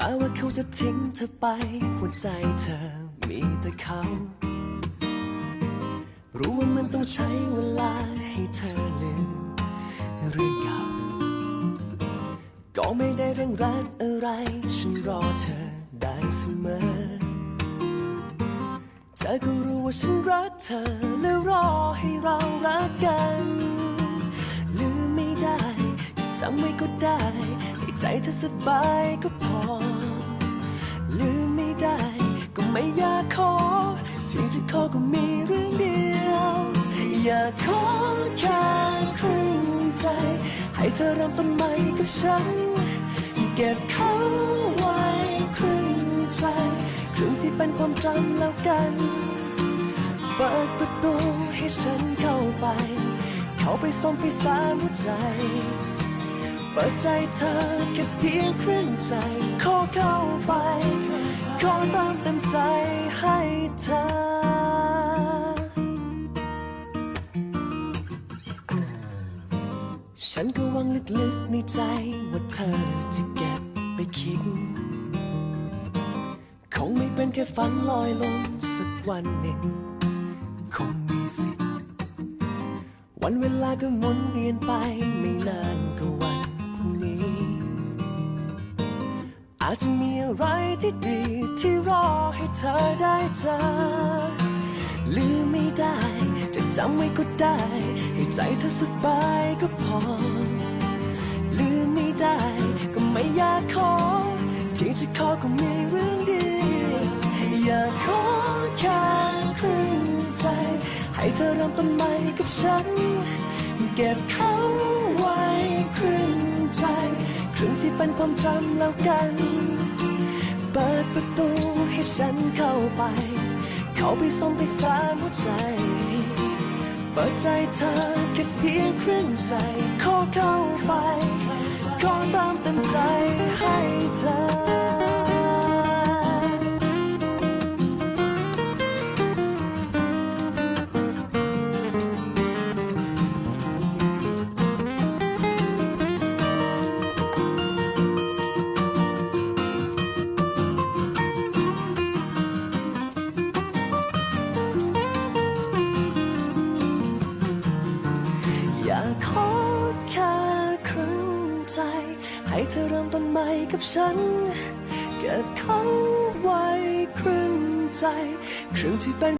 แม้ว่าเขาจะทิ้งเธอไป หัวใจเธอมีแต่เขา รู้ว่ามันต้องใช้เวลาให้เธอลืมเรื่องเก่าก็ไม่ได้เร่งรัดอะไร ฉันรอเธอได้เสมอ เธอก็รู้ว่าฉันรักเธอ และรอให้เรารักกันลืมไม่ได้จำไว้ก็ได้ ใจเธอสบายก็พอ ลืมไม่ได้ ก็ไม่อยากขอ ที่จะขอก็มีเรื่องเดียว อยากขอแค่ครึ่งใจ ให้เธอเริ่มต้นใหม่กับฉัน เก็บเขาไว้ครึ่งใจ ครึ่งที่เป็นความจำแล้วกันเปิดประตูให้ฉันเข้าไป เข้าไปซ่อมไปสามหัวใจ ปิดใจเธอแค่เพียงครึ่งใจ ขอเข้าไป ขอตามเต็มใจให้เธอฉันก็หวังลึกๆในใจว่าเธอจะเก็บไปคิด คงไม่เป็นแค่ฝันลอยลมสักวันหนึ่ง คงมีสิทธิ์วันเวลาก็หมุนเวียนไป อาจจะมีอะไรที่ดีที่รอให้เธอได้เจอลืมไม่ได้จะจำไว้ก็ได้ ให้ใจเธอสบายก็พอ ลืมไม่ได้ก็ไม่อยากขอ ที่จะขอก็มีเรื่องดี อยากขอแค่ครึ่งใจ ให้เธอเริ่มต้นใหม่กับฉัน เก็บเข ที่เป็นความจำแล้วกัน เปิดประตูให้ฉันเข้าไป เข้าไปส่งไปสามหัวใจ เปิดใจเธอแค่เพียงครึ่งใจ ขอเข้าไป ขอตามเต็มใจ ขอแค่ครึ่งใจ ให้เธอเริ่มต้นใหม่กับฉัน เก็บเขาไว้ครึ่งใจ ครึ่งที่เป็น